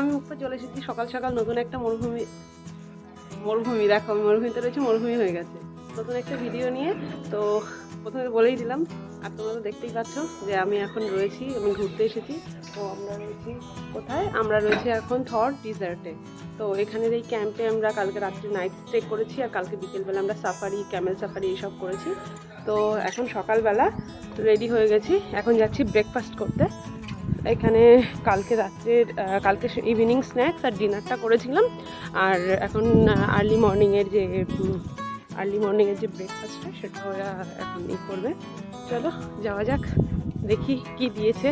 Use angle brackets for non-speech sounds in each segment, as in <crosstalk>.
আমি উপরে চলে এসেছি। সকাল সকাল নতুন একটা মরুভূমি মরুভূমি দেখো, মরুভূমিতে রয়েছে, মরুভূমি হয়ে গেছে। নতুন একটা ভিডিও নিয়ে, তো প্রথমে বলেই দিলাম, আর তোমরা তো দেখতেই পাচ্ছ যে আমি এখন রয়েছি, আমি ঘুরতে এসেছি। তো আমরা রয়েছি কোথায়? আমরা রয়েছি এখন থর ডিজার্টে। তো এখানের এই ক্যাম্পে আমরা কালকে রাত্রে নাইট স্টে করেছি, আর কালকে বিকেলবেলা আমরা সাফারি ক্যামেল সাফারি এইসব করেছি। তো এখন সকালবেলা রেডি হয়ে গেছি। এখন যাচ্ছি ব্রেকফাস্ট করতে। এখানে কালকে রাত্রের কালকে ইভিনিং স্ন্যাক্স আর ডিনারটা করেছিলাম। আর এখন আর্লি মর্নিংয়ের যে আর্লি মর্নিংয়ের যে ব্রেকফাস্টটা সেটা ওরা এখন ই করবে। চলো, যাওয়া যাক, দেখি কি দিয়েছে।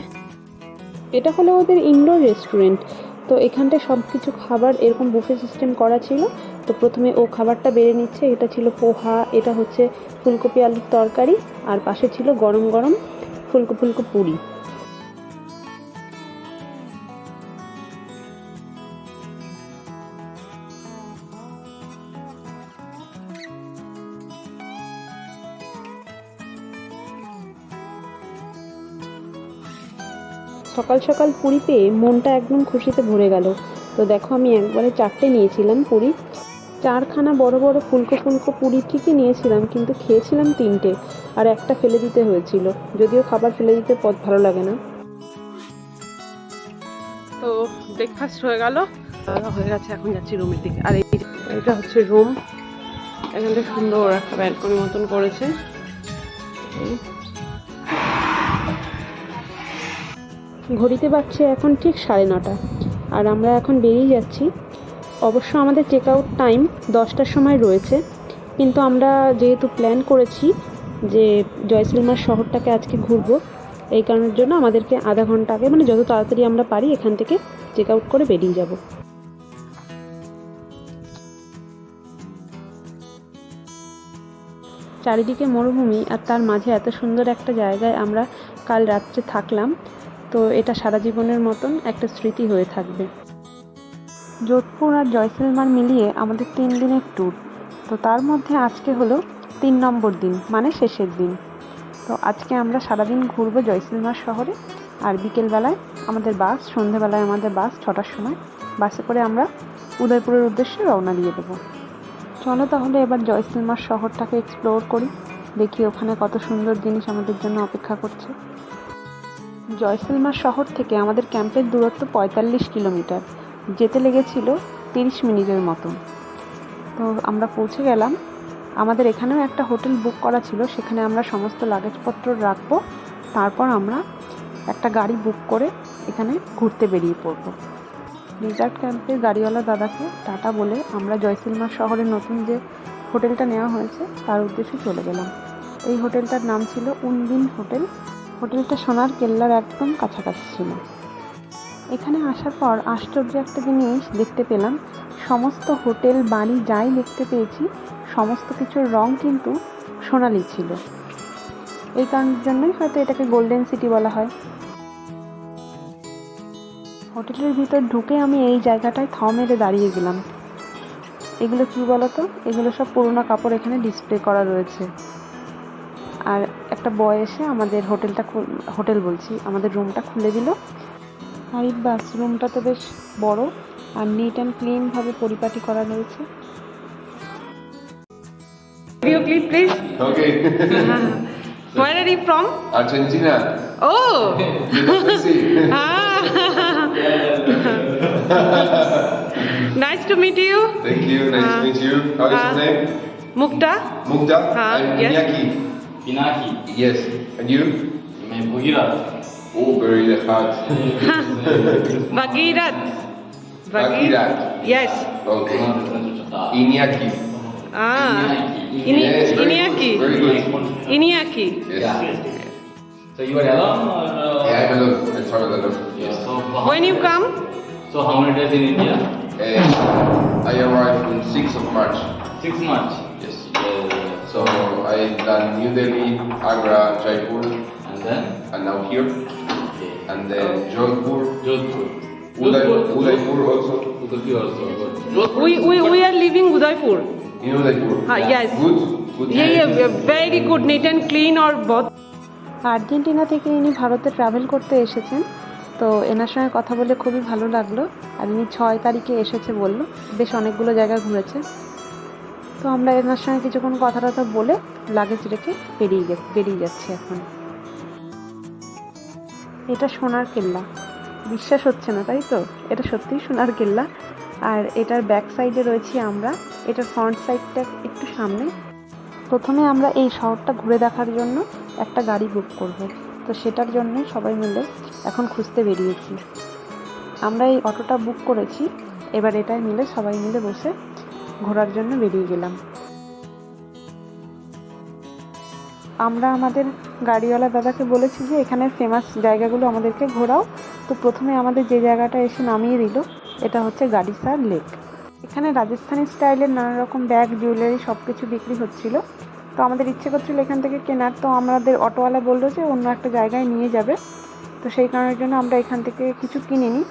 এটা হলো ওদের ইনডোর রেস্টুরেন্ট তো এখানটায় সব কিছু খাবার এরকম বুফে সিস্টেম করা ছিল। তো প্রথমে ও খাবারটা বেড়ে নিচ্ছে। এটা ছিল পোহা, এটা হচ্ছে ফুলকপি আলুর তরকারি, আর পাশে ছিল গরম গরম ফুলকো ফুলকো পুরি। সকাল সকাল পুরি পেয়ে মনটা একদম খুশিতে ভরে গেল। তো দেখো আমি একবারে চারটে নিয়েছিলাম পুরি। চারখানা বড় বড় ফুলকো ফুলকো পুরি ঠিকই নিয়েছিলাম, কিন্তু খেয়েছিলাম তিনটে আর একটা ফেলে দিতে হয়েছিল। যদিও খাবার ফেলে দিতে পথ ভালো লাগে না। তো ব্রেকফাস্ট হয়ে গেল। হয়ে গেছে, এখন যাচ্ছি রুমের দিকে। আর এই এটা হচ্ছে রুম এখানটা সুন্দর একটা ব্যালকনি মতন করেছে। ঘড়িতে বাজছে এখন ঠিক সাড়ে নটা। আর আমরা এখন বেরিয়ে যাচ্ছি। অবশ্য আমাদের চেক আউট টাইম দশটার সময় রয়েছে। কিন্তু আমরা যেহেতু প্ল্যান করেছি যে জয়সলমার শহরটাকে আজকে ঘুরবো, এই কারণের জন্য আমাদেরকে আধা ঘণ্টা আগে মানে যত তাড়াতাড়ি আমরা পারি এখান থেকে চেক আউট করে বেরিয়ে যাব। চারিদিকে মরুভূমি আর তার মাঝে এত সুন্দর একটা জায়গায় আমরা কাল রাত্রে থাকলাম। তো এটা সারা জীবনের মতন একটা স্মৃতি হয়ে থাকবে। যোধপুর আর জয়সলমার মিলিয়ে আমাদের তিন দিনের ট্যুর তো তার মধ্যে আজকে হলো তিন নম্বর দিন মানে শেষের দিন। তো আজকে আমরা সারাদিন ঘুরবো জয়সলমার শহরে আর বিকেলবেলায় আমাদের বাস, সন্ধেবেলায় আমাদের বাস ছটার সময়। বাসে করে আমরা উদয়পুরের উদ্দেশ্যে রওনা দিয়ে দেবো। চলো তাহলে এবার জয়সলমার শহরটাকে এক্সপ্লোর করি, দেখি ওখানে কত সুন্দর জিনিস আমাদের জন্য অপেক্ষা করছে। জয়সলমার শহর থেকে আমাদের ক্যাম্পের দূরত্ব পঁয়তাল্লিশ কিলোমিটার, যেতে লেগেছিল তিরিশ মিনিটের মতন তো আমরা পৌঁছে গেলাম। আমাদের এখানেও একটা হোটেল বুক করা ছিল, সেখানে আমরা সমস্ত লাগেজপত্র রাখব। তারপর আমরা একটা গাড়ি বুক করে এখানে ঘুরতে বেরিয়ে পড়ব। রিজার্ট ক্যাম্পের গাড়িওয়ালা দাদাকে টাটা বলে আমরা জয়সলমার শহরে নতুন যে হোটেলটা নেওয়া হয়েছে, তার উদ্দেশ্যে চলে গেলাম। এই হোটেলটার নাম ছিল উনদিন হোটেল। হোটেলটা সোনার কেল্লার একদম কাছাকাছি ছিল। এখানে আসার পর আশ্চর্য একটা জিনিস দেখতে পেলাম। সমস্ত হোটেল, বাড়ি যাই দেখতে পেয়েছি, সমস্ত কিছুর রং কিন্তু সোনালি ছিল। এই কারণের জন্যই হয়তো এটাকে গোল্ডেন সিটি বলা হয়। হোটেলের ভিতর ঢুকে আমি এই জায়গাটায় থ মেরে দাঁড়িয়ে গেলাম। এগুলো কি বলতো? এগুলো সব পুরোনো কাপড় এখানে ডিসপ্লে করা রয়েছে। একটা বয় এসে আমাদের হোটেলটা হোটেল বলছি আমাদের রুমটা খুলে দিল আর বাস রুমটা তো বেশ বড় আর নিট অ্যান্ড ক্লিনভাবে পরিপাটি করা রয়েছে video clip please Okay. Where are you from? Argentina. Oh! Ah. nice to meet you. Thank you. Nice Uh, to meet you. How is uh, your name? Mukta. Mukta. uh, I'm yes. Iñaki. Pinaki. Yes. And you? I'm Oh, very hard. <laughs> Bhagirat. Bhagirat. Yes. Okay. Iñaki. Ah. Ini yes, Iñaki. Very good. Iñaki. Yes. Yeah. So you are alone or? Uh... Yeah, I'm alone. I'm sorry, alone. Yes. So when you come? So how many days in India? Uh, I arrived on 6th of March. 6th March. So I done New Delhi, Agra, Jaipur, And then? and now here, Okay. and then Jodhpur, Jodhpur. Uday- Udaipur also. Udaipur also. Jodhpur We, we, we are leaving Udaipur. In Udaipur. Ah, yes. Good. Good. Yeah, yeah, yeah, very good, neat and clean or both. Argentina থেকে ইনি ভারতে travel করতে এসেছেন তো তো এনার সঙ্গে কথা বলে খুবই ভালো লাগল আর ইনি ছয় তারিখে এসেছে বলল বেশ অনেকগুলো জায়গা ঘুরেছে তো আমরা এনার সঙ্গে কিছুক্ষণ কথা টথা বলে লাগেজ রেখে বেরিয়ে গে বেরিয়ে যাচ্ছি এখন। এটা সোনার কেল্লা। বিশ্বাস হচ্ছে না, তাই তো? এটা সত্যিই সোনার কেল্লা। আর এটার ব্যাক সাইডে রয়েছি আমরা। এটার ফ্রন্ট সাইডটা একটু সামনে। প্রথমে আমরা এই শহরটা ঘুরে দেখার জন্য একটা গাড়ি বুক করব। তো সেটার জন্য সবাই মিলে এখন খুঁজতে বেরিয়েছি। আমরা এই অটোটা বুক করেছি। এবার এটাই মিলে সবাই মিলে বসে ঘোরার জন্য বেরিয়ে গেলাম। আমরা আমাদের গাড়িওয়ালা দাদাকে বলেছি যে, এখানের ফেমাস জায়গাগুলো আমাদেরকে ঘোরাও। তো প্রথমে আমাদের যে জায়গাটা এসে নামিয়ে দিল, এটা হচ্ছে গাড়িসার লেক। এখানে রাজস্থানি স্টাইলের নানা রকম ব্যাগ, জুয়েলারি সব কিছু বিক্রি হচ্ছিল। তো আমাদের ইচ্ছে করছিল এখান থেকে কেনার, তো আমাদের অটোওয়ালা বলল যে, অন্য একটা জায়গায় নিয়ে যাবে। তো সেই কারণের জন্য আমরা এখান থেকে কিছু কিনিনি।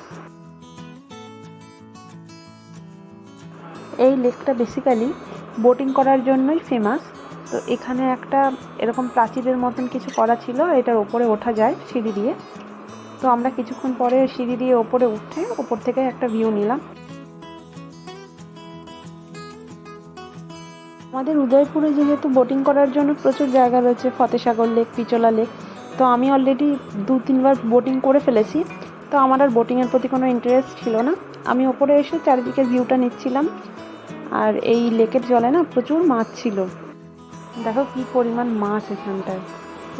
এই লেকটা বেসিক্যালি বোটিং করার জন্যই ফেমাস তো এখানে একটা এরকম প্রাচীরের মতন কিছু করা ছিল, এটার ওপরে ওঠা যায় সিঁড়ি দিয়ে। তো আমরা কিছুক্ষণ পরে সিঁড়ি দিয়ে ওপরে উঠে ওপর থেকে একটা ভিউ নিলাম। আমাদের উদয়পুরে যেহেতু বোটিং করার জন্য প্রচুর জায়গা রয়েছে, ফতেসাগর লেক, পিচলা লেক, তো আমি অলরেডি দু, তিনবার বোটিং করে ফেলেছি। তো আমার আর বোটিংয়ের প্রতি কোনো ইন্টারেস্ট ছিল না। আমি ওপরে এসে চারিদিকের ভিউটা নিচ্ছিলাম। আর এই লেকের জলে না প্রচুর মাছ ছিল। দেখো কি পরিমাণ মাছ এখানটায়,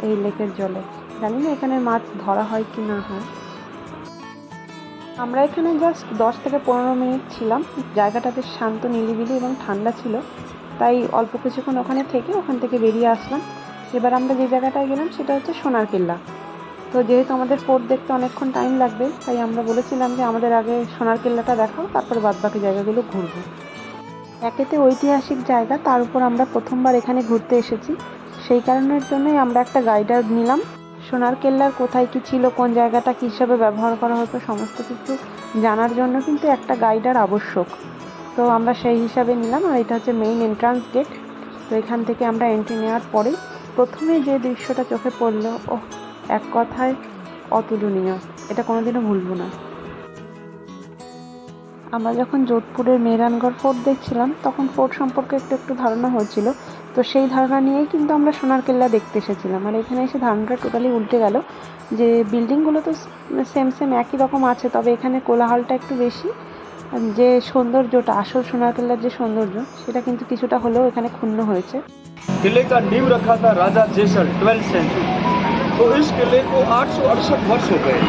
এই লেকের জলে। জানি না এখানে মাছ ধরা হয় কি না হয়। আমরা এখানে জাস্ট দশ থেকে পনেরো মিনিট ছিলাম। জায়গাটা বেশ শান্ত, নিরিবিলি এবং ঠান্ডা ছিল। তাই অল্প কিছুক্ষণ ওখানে থেকে ওখান থেকে বেরিয়ে আসলাম। এবার আমরা যে জায়গাটায় গেলাম সেটা হচ্ছে সোনার কেল্লা। তো যেহেতু আমাদের ফোর্ট দেখতে অনেকক্ষণ টাইম লাগবে, তাই আমরা বলেছিলাম যে আমাদের আগে সোনার কেল্লাটা দেখাও, তারপরে বাদবাকি জায়গাগুলো ঘুরবো। একেতে ঐতিহাসিক জায়গা, তার উপর আমরা প্রথমবার এখানে ঘুরতে এসেছি। সেই কারণের জন্যই আমরা একটা গাইডার নিলাম। সোনার কেল্লার কোথায় কি ছিল, কোন জায়গাটা কী হিসাবে ব্যবহার করা হতো, সমস্ত কিছু জানার জন্য কিন্তু একটা গাইডার আবশ্যক। তো আমরা সেই হিসাবে নিলাম আর এটা হচ্ছে মেইন এন্ট্রান্স গেট তো এখান থেকে আমরা এন্ট্রি নেওয়ার পরেই প্রথমে যে দৃশ্যটা চোখে পড়ল ও এক কথায় অতুলনীয়। এটা কোনোদিনও ভুলবো না। আমরা যখন যোধপুরের মেহরানগড় ফোর্ট দেখছিলাম তখন ফোর্ট সম্পর্কে একটু একটু ধারণা হচ্ছিল তো সেই ধারণা নিয়েই কিন্তু আমরা সোনার কেল্লা দেখতে এসেছিলাম আর এখানে এসে ধারণাটা টোটালি উল্টে গেল যে বিল্ডিংগুলো তো সেম সেম একই রকম আছে তবে এখানে কোলাহলটা একটু বেশি যে সৌন্দর্যটা আসল সোনার কেল্লার যে সৌন্দর্য সেটা কিন্তু কিছুটা হলেও এখানে ক্ষুণ্ণ হয়েছে किले का नींव रखा था राजा जेसल ट्वेल्थ सेंचुरी तो इस किले को आठ सौ अड़सठ वर्ष हो गए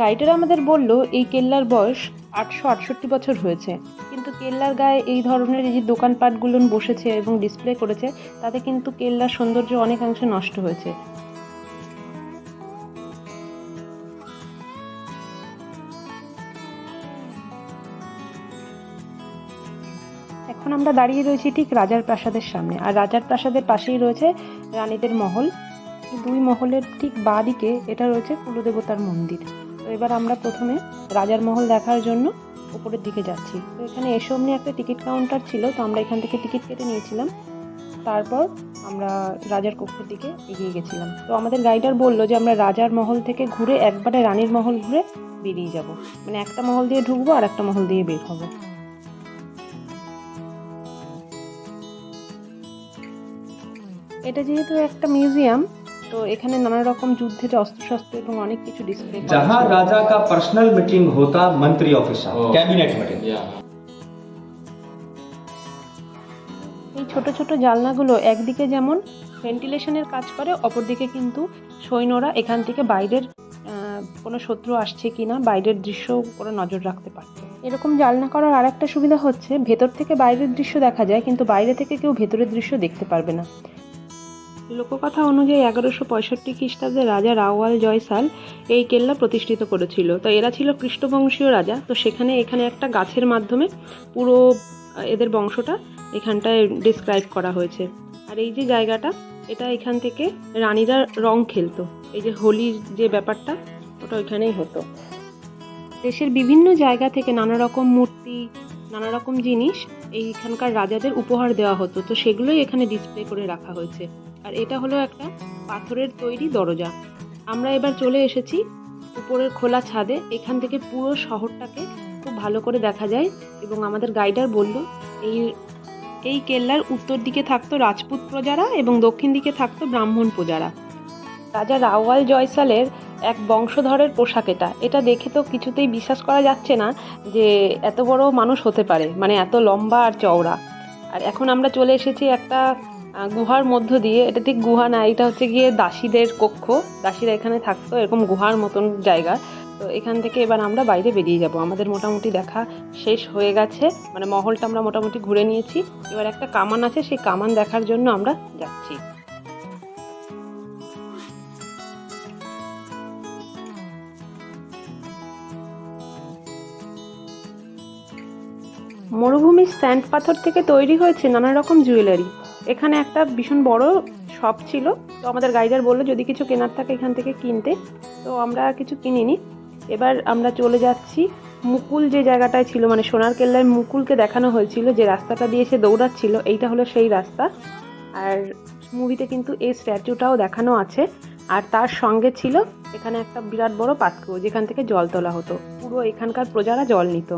গাইডের আমাদের বলল, এই কেল্লার বয়স আটশো আটষট্টি বছর হয়েছে। কিন্তু কেল্লার গায়ে এই ধরনের এই যে দোকানপাটগুলো বসেছে এবং ডিসপ্লে করেছে, তাতে কিন্তু কেল্লার সৌন্দর্য অনেকাংশে নষ্ট হয়েছে। আমরা দাঁড়িয়ে রয়েছি ঠিক রাজার প্রাসাদের সামনে। আর রাজার প্রাসাদের পাশেই রয়েছে রানীদের মহল। দুই মহলের ঠিক বাঁ দিকে এটা রয়েছে কুলদেবতার মন্দির। তো এবার আমরা প্রথমে রাজার মহল দেখার জন্য উপরের দিকে যাচ্ছি। তো এখানে এসে অমনি একটা টিকিট কাউন্টার ছিল, তো আমরা এখান থেকে টিকিট কেটে নিয়েছিলাম। তারপর আমরা রাজার কক্ষের দিকে এগিয়ে গেছিলাম। তো আমাদের গাইডার বলল যে আমরা রাজার মহল থেকে ঘুরে একবারে রানীর মহল ঘুরে বেরিয়ে যাব। মানে একটা মহল দিয়ে ঢুকবো আর একটা মহল দিয়ে বের হব। এটা যেহেতু একটা মিউজিয়াম তো এখানে নানা রকম যুদ্ধের অস্ত্রশস্ত্র এবং অনেক কিছু ডিসপ্লে जहाँ राजा का पर्सनल मीटिंग होता मंत्री office Oh. Cabinet meeting Yeah. এই ছোট ছোট জানলাগুলো একদিকে যেমন ভেন্টিলেশনের কাজ করে অপরদিকে কিন্তু সৈন্যরা এখান থেকে বাইরের আহ, কোনো শত্রু আসছে কিনা বাইরের দৃশ্য ওরা নজর রাখতে পারত এরকম জানলা করার আরেকটা সুবিধা হচ্ছে ভেতর থেকে বাইরের দৃশ্য দেখা যায় কিন্তু বাইরে থেকে কেউ ভেতরের দৃশ্য দেখতে পারবে না লোককথা অনুযায়ী এগারোশো পঁয়ষট্টি খ্রিস্টাব্দে রাজা রাওয়াল জয়সাল এই কেল্লা প্রতিষ্ঠিত করেছিল। তো এরা ছিল কৃষ্ণবংশীয় রাজা। তো সেখানে এখানে একটা গাছের মাধ্যমে পুরো এদের বংশটা এখানটায় ডিসক্রাইব করা হয়েছে। আর এই যে জায়গাটা, এটা এখান থেকে রানীরা রং খেলতো। এই যে হোলির যে ব্যাপারটা, ওটা ওইখানেই হতো। দেশের বিভিন্ন জায়গা থেকে নানা রকম মূর্তি নানা রকম জিনিস এইখানকার রাজাদের উপহার দেওয়া হতো। তো সেগুলোই এখানে ডিসপ্লে করে রাখা হয়েছে। আর এটা হলো একটা পাথরের তৈরি দরজা। আমরা এবার চলে এসেছি উপরের খোলা ছাদে। এখান থেকে পুরো শহরটাকে খুব ভালো করে দেখা যায় এবং আমাদের গাইডার বলল, এই এই কেল্লার উত্তর দিকে থাকতো রাজপুত প্রজারা এবং দক্ষিণ দিকে থাকতো ব্রাহ্মণ প্রজারা। রাজা রাওয়াল জয়সালের এক বংশধরের পোশাক এটা। এটা দেখে তো কিছুতেই বিশ্বাস করা যাচ্ছে না যে এত বড় মানুষ হতে পারে। মানে এত লম্বা আর চওড়া। আর এখন আমরা চলে এসেছি একটা গুহার মধ্য দিয়ে, এটা ঠিক গুহা না, এটা হচ্ছে গিয়ে দাসীদের কক্ষ। দাসীরা এখানে থাকতো, এরকম গুহার মতন জায়গা। তো এখান থেকে এবার আমরা বাইরে বেরিয়ে যাব। আমাদের মোটামুটি দেখা শেষ হয়ে গেছে। মানে মহলটা আমরা মোটামুটি ঘুরে নিয়েছি। এবার একটা কামান আছে, সেই কামান দেখার জন্য আমরা যাচ্ছি। মরুভূমির স্যান্ড পাথর থেকে তৈরি হয়েছে নানা রকম জুয়েলারি। এখানে একটা ভীষণ বড় শপ ছিল। তো আমাদের গাইডার বলল, যদি কিছু কেনার থাকে এখান থেকে কিনতে। তো আমরা কিছু কিনিনি। এবার আমরা চলে যাচ্ছি মুকুল যে জায়গাটায় ছিল মানে সোনার কেল্লায় মুকুলকে দেখানো হয়েছিল, যে রাস্তাটা দিয়ে সে দৌড়াচ্ছিল, এইটা হলো সেই রাস্তা। আর মুভিতে কিন্তু এই স্ট্যাচুটাও দেখানো আছে। আর তার সঙ্গে ছিল এখানে একটা বিরাট বড় পাত্র, যেখান থেকে জল তোলা হতো। পুরো এখানকার প্রজারা জল নিত।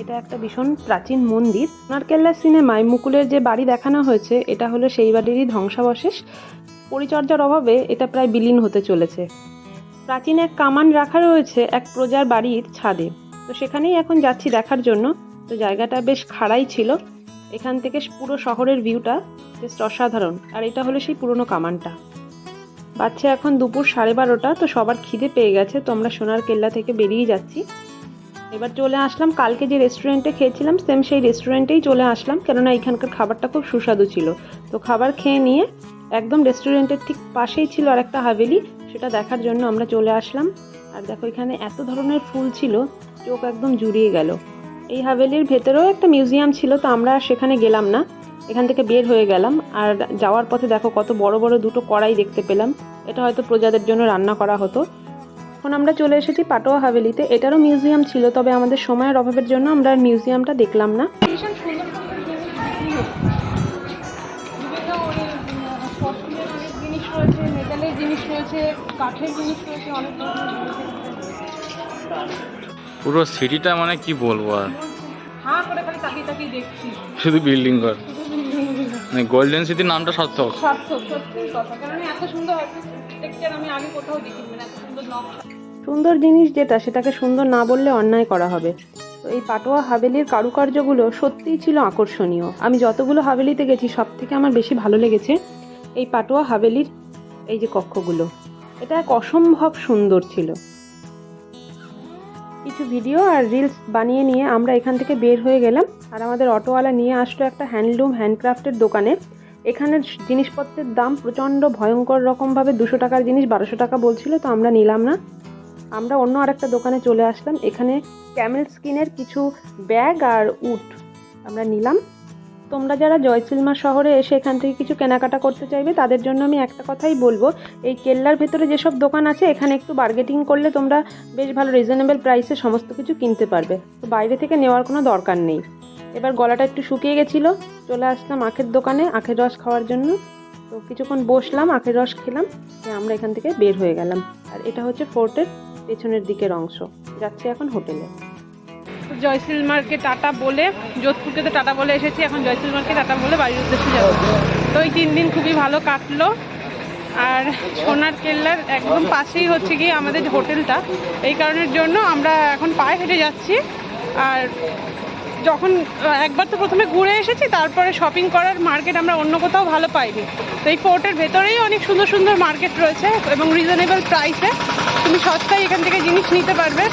এটা একটা ভীষণ প্রাচীন মন্দির। সোনারকেল্লা সিনেমায় মুকুলের যে বাড়ি দেখানো হয়েছে, এটা হলো সেই বাড়িরই ধ্বংসাবশেষ। পরিচর্যার অভাবে এটা প্রায় বিলীন হতে চলেছে। প্রাচীন এক কামান রাখা রয়েছে এক প্রজার বাড়ির ছাদে। তো সেখানেই এখন যাচ্ছি দেখার জন্য। তো জায়গাটা বেশ খাড়াই ছিল। এখান থেকে পুরো শহরের ভিউটা বেশ অসাধারণ। আর এটা হলো সেই পুরনো কামানটা। বাচ্চা এখন দুপুর সাড়ে বারোটা, তো সবার খিদে পেয়ে গেছে। তো আমরা সোনার কেল্লা থেকে বেরিয়ে যাচ্ছি। এবার চলে আসলাম। কালকে যে রেস্টুরেন্টে খেয়েছিলাম সেম সেই রেস্টুরেন্টেই চলে আসলাম। কেননা এখানকার খাবারটা খুব সুস্বাদু ছিল। তো খাবার খেয়ে নিয়ে একদম রেস্টুরেন্টের ঠিক পাশেই ছিল আর একটা হাভেলি। সেটা দেখার জন্য আমরা চলে আসলাম। আর দেখো, এখানে এত ধরনের ফুল ছিল, চোখ একদম জুড়িয়ে গেল। এই হাভেলির ভেতরেও একটা মিউজিয়াম ছিল, তো আমরা সেখানে গেলাম না। এখান থেকে বের হয়ে গেলাম। আর যাওয়ার পথে দেখো, কত বড় বড় দুটো কড়াই দেখতে পেলাম। এটা হয়তো প্রজাদের জন্য রান্না করা হতো। এখন আমরা চলে এসেছি পাটোয়া হাভেলিতে। এটারও মিউজিয়াম ছিল তবে আমাদের সময়ের অভাবের জন্য আমরা আর মিউজিয়ামটা দেখলাম না। পুরো সিটিটা মানে কি বলব আর? হাঁ করে খালি তাকিয়ে তাকিয়ে দেখছি। শুধু বিল্ডিং ঘর। মানে গোল্ডেন সিটির নামটা সার্থক। সার্থক সত্যিই কথা। কারণ এত সুন্দর আর্কিটেকচার আমি আগে কোথাও দেখিনি মানে এত সুন্দর নকশা সুন্দর জিনিস যেটা সেটাকে সুন্দর না বললে অন্যায় করা হবে। তো এই পাটোয়া হাভেলির কারুকার্যগুলো সত্যিই ছিল আকর্ষণীয়। আমি যতগুলো হাভেলিতে গেছি সব থেকে আমার বেশি ভালো লেগেছে এই পাটোয়া হাভেলির এই যে কক্ষগুলো। এটা এক অসম্ভব সুন্দর ছিল। কিছু ভিডিও আর রিলস বানিয়ে নিয়ে আমরা এখান থেকে বের হয়ে গেলাম। আর আমাদের অটোওয়ালা নিয়ে আসলো একটা হ্যান্ডলুম হ্যান্ডক্রাফটের দোকানে। এখানের জিনিসপত্রের দাম প্রচণ্ড ভয়ঙ্কর রকমভাবে। দুশো টাকার জিনিস, বারোশো টাকা বলছিল, তো আমরা নিলাম না। আমরা অন্য আরেকটা দোকানে চলে আসলাম। এখানে ক্যামেল স্কিনের কিছু ব্যাগ আর উট আমরা নিলাম। তোমরা যারা জয়সিলমা শহরে এসে এখান থেকে কিছু কেনাকাটা করতে চাইবে, তাদের জন্য আমি একটা কথাই বলব। এই কেল্লার ভেতরে যেসব দোকান আছে, এখানে একটু বার্গেটিং করলে তোমরা বেশ ভালো রিজনেবল প্রাইসে সমস্ত কিছু কিনতে পারবে। তো বাইরে থেকে নেওয়ার কোনো দরকার নেই। এবার গলাটা একটু শুকিয়ে গেছিল, চলে আসলাম আখের দোকানে আখের রস খাওয়ার জন্য। তো কিছুক্ষণ বসলাম, আখের রস খেলাম আমরা এখান থেকে বের হয়ে গেলাম। আর এটা হচ্ছে ফোর্টের পেছনের দিকের অংশ। যাচ্ছি এখন হোটেলে। জয়সিল মার্কে টাটা বলে যোধপুরকে তো টাটা বলে এসেছি, এখন জয়সিল মার্কে টাটা বলে বাড়ির উদ্দেশ্যে যাব। তো ওই তিন দিন খুবই ভালো কাটলো। আর সোনার কেল্লার একদম পাশেই হচ্ছে গিয়ে আমাদের হোটেলটা। এই কারণের জন্য আমরা এখন পায়ে হেঁটে যাচ্ছি। আর যখন, একবার তো প্রথমে ঘুরে এসেছি, তারপরে শপিং করার মার্কেট আমরা অন্য কোথাও ভালো পাইনি। তো এই ফোর্টের ভেতরেই অনেক সুন্দর সুন্দর মার্কেট রয়েছে এবং রিজনেবল প্রাইসে তুমি সস্তায় এখান থেকে জিনিস নিতে পারবে।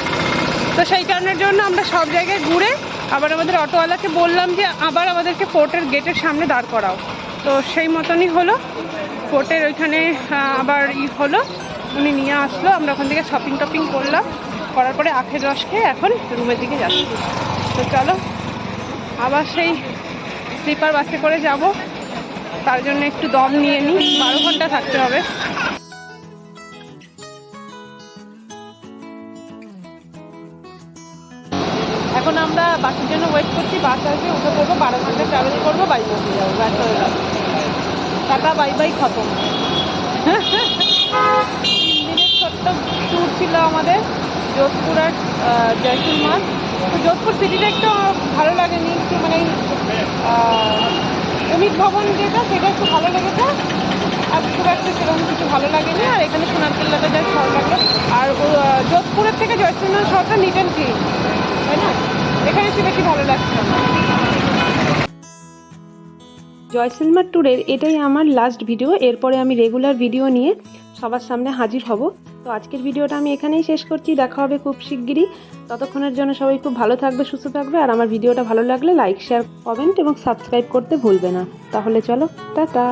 তো সেই কারণের জন্য আমরা সব জায়গায় ঘুরে আবার আমাদের অটোওয়ালাকে বললাম যে আবার আমাদেরকে ফোর্টের গেটের সামনে দাঁড় করাও। তো সেই মতনই হলো। ফোর্টের ওইখানে আবার ই হলো। উনি নিয়ে আসলো। আমরা ওখান থেকে শপিং টপিং করলাম। করার পরে আখের রস খেয়ে এখন রুমের দিকে যাচ্ছি। তো চলো, আবার সেই স্লিপার বাসে করে যাব। তার জন্য একটু দম নিয়ে নিই। বারো ঘণ্টা থাকতে হবে। আমরা বাসের জন্য ওয়েট করছি বাস আসবে উঠে পড়ব বারো ঘণ্টা ট্রাভেল করব বাড়ি পৌঁছে যাব ব্যাস হয়ে গেল টাটা বাই বাই খতম। তিন দিনের ছোট্ট ট্যুর ছিল আমাদের যোধপুর আর আহ, জয়সলমার। তো যোধপুর সিটিটা একটু ভালো লাগেনি একটু মানে অমিত ভবন যেটা সেটা একটু ভালো লেগেছে। আর খুব একটা সেরকম কিছু ভালো লাগেনি। আর এখানে সোনার কেল্লাটা যাই ভালো লাগল। আর যোধপুরের থেকে জয়সলমার শহরটা নিট অ্যান্ড তাই না? এখানে একটু বেশি ভালো লাগছে জয়সলমার ট্যুরের এটাই আমার লাস্ট ভিডিও এরপরে আমি রেগুলার ভিডিও নিয়ে সবার সামনে হাজির হব। তো আজকের ভিডিওটা আমি এখানেই শেষ করছি, দেখা হবে খুব শিগগিরই। ততক্ষণের জন্য সবাই খুব ভালো থাকবে, সুস্থ থাকবে, আর আমার ভিডিওটা ভালো লাগলে লাইক শেয়ার কমেন্ট এবং সাবস্ক্রাইব করতে ভুলবে না। তাহলে চলো, টাটা।